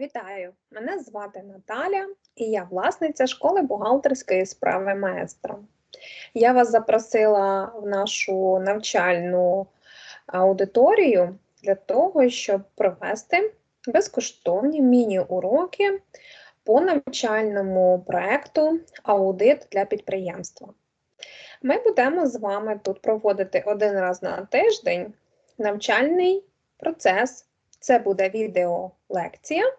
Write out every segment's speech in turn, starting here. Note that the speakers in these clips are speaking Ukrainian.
Вітаю! Мене звати Наталя і я власниця школи бухгалтерської справи маестро. Я вас запросила в нашу навчальну аудиторію для того, щоб провести безкоштовні міні-уроки по навчальному проєкту Аудит для підприємства. Ми будемо з вами тут проводити один раз на тиждень навчальний процес. Це буде відеолекція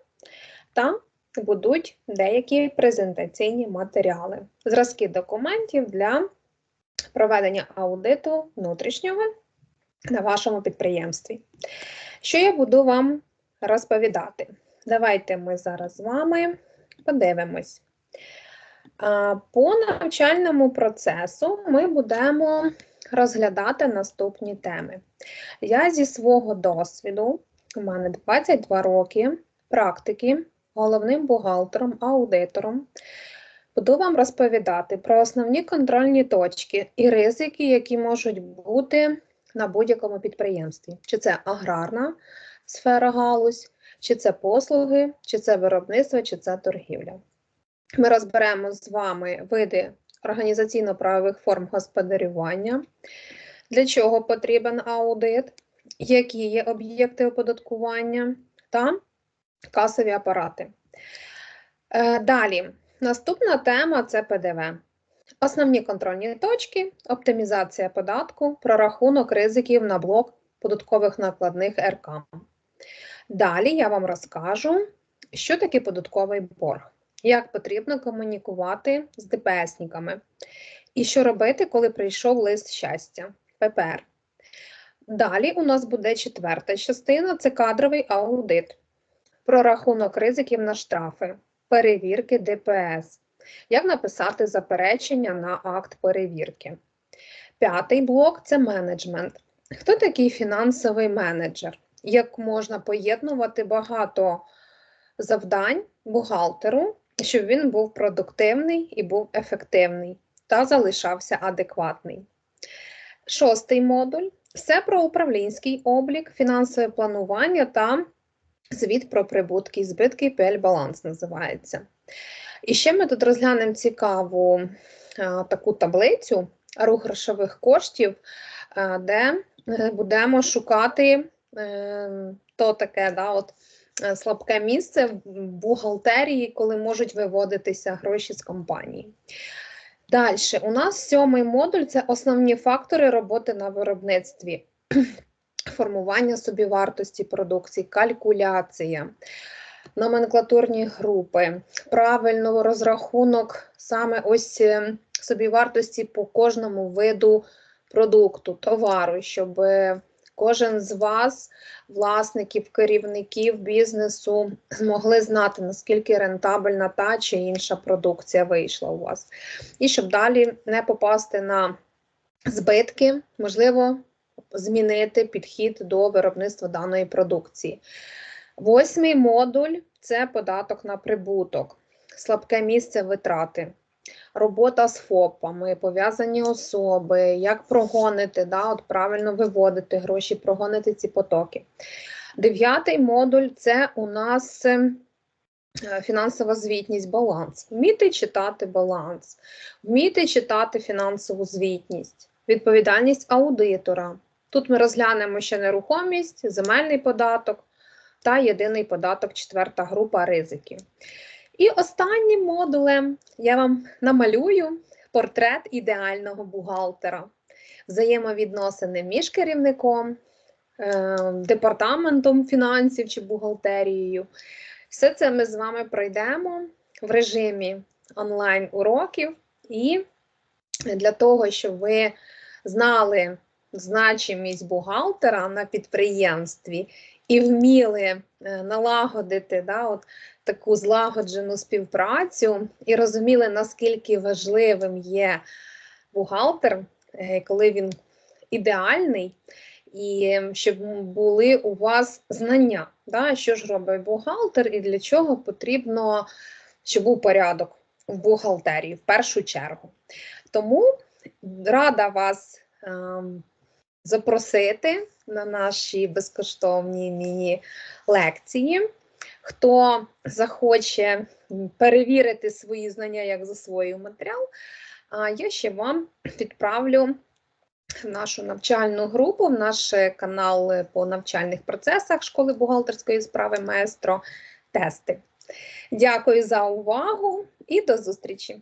та будуть деякі презентаційні матеріали, зразки документів для проведення аудиту внутрішнього на вашому підприємстві. Що я буду вам розповідати? Давайте ми зараз з вами подивимось. По навчальному процесу ми будемо розглядати наступні теми. Я зі свого досвіду, у мене 22 роки практики, головним бухгалтером, аудитором, буду вам розповідати про основні контрольні точки і ризики, які можуть бути на будь-якому підприємстві. Чи це аграрна сфера галузь, чи це послуги, чи це виробництво, чи це торгівля. Ми розберемо з вами види організаційно-правових форм господарювання, для чого потрібен аудит, які є об'єкти оподаткування та касові апарати. Е, далі, наступна тема це ПДВ. Основні контрольні точки, оптимізація податку, прорахунок ризиків на блок податкових накладних РК. Далі я вам розкажу, що таке податковий борг, як потрібно комунікувати з ДПСниками, і що робити, коли прийшов лист щастя ППР. Далі у нас буде четверта частина це кадровий аудит, прорахунок ризиків на штрафи, перевірки ДПС. Як написати заперечення на акт перевірки? П'ятий блок це менеджмент. Хто такий фінансовий менеджер? Як можна поєднувати багато завдань бухгалтеру, щоб він був продуктивний і був ефективний та залишався адекватний? Шостий модуль все про управлінський облік, фінансове планування та звіт про прибутки і збитки PL баланс називається. І ще ми тут розглянемо цікаву а, таку таблицю рух грошових коштів, а, де е, будемо шукати е, то таке да, от, е, слабке місце в бухгалтерії, коли можуть виводитися гроші з компанії. Далі, у нас сьомий модуль це основні фактори роботи на виробництві, формування собівартості продукції, калькуляція, номенклатурні групи, правильно розрахунок саме ось е, собівартості по кожному виду продукту, товару, щоб кожен з вас, власників, керівників бізнесу, змогли знати, наскільки рентабельна та чи інша продукція вийшла у вас. І щоб далі не попасти на збитки, можливо, змінити підхід до виробництва даної продукції. Восьмий модуль це податок на прибуток, слабке місце витрати робота з ФОПами, пов'язані особи, як прогонити, да, от правильно виводити гроші, прогонити ці потоки. Дев'ятий модуль це у нас е, фінансова звітність, баланс. Вміти читати баланс, вміти читати фінансову звітність, відповідальність аудитора. Тут ми розглянемо ще нерухомість, земельний податок та єдиний податок, четверта група ризиків. І останнім модулем я вам намалюю портрет ідеального бухгалтера, взаємовідносини між керівником, е, департаментом фінансів чи бухгалтерією. Все це ми з вами пройдемо в режимі онлайн-уроків, і для того, щоб ви знали значимість бухгалтера на підприємстві і вміли е, налагодити да, от таку злагоджену співпрацю і розуміли, наскільки важливим є бухгалтер, е, коли він ідеальний, і щоб були у вас знання, да, що ж робить бухгалтер і для чого потрібно, щоб був порядок в бухгалтерії в першу чергу. Тому рада вас. Ем, запросити на наші безкоштовні міні-лекції. Хто захоче перевірити свої знання, як засвоїв матеріал, я ще вам відправлю в нашу навчальну групу, в наш е, канал е, по навчальних процесах школи бухгалтерської справи Маестро тести. Дякую за увагу і до зустрічі!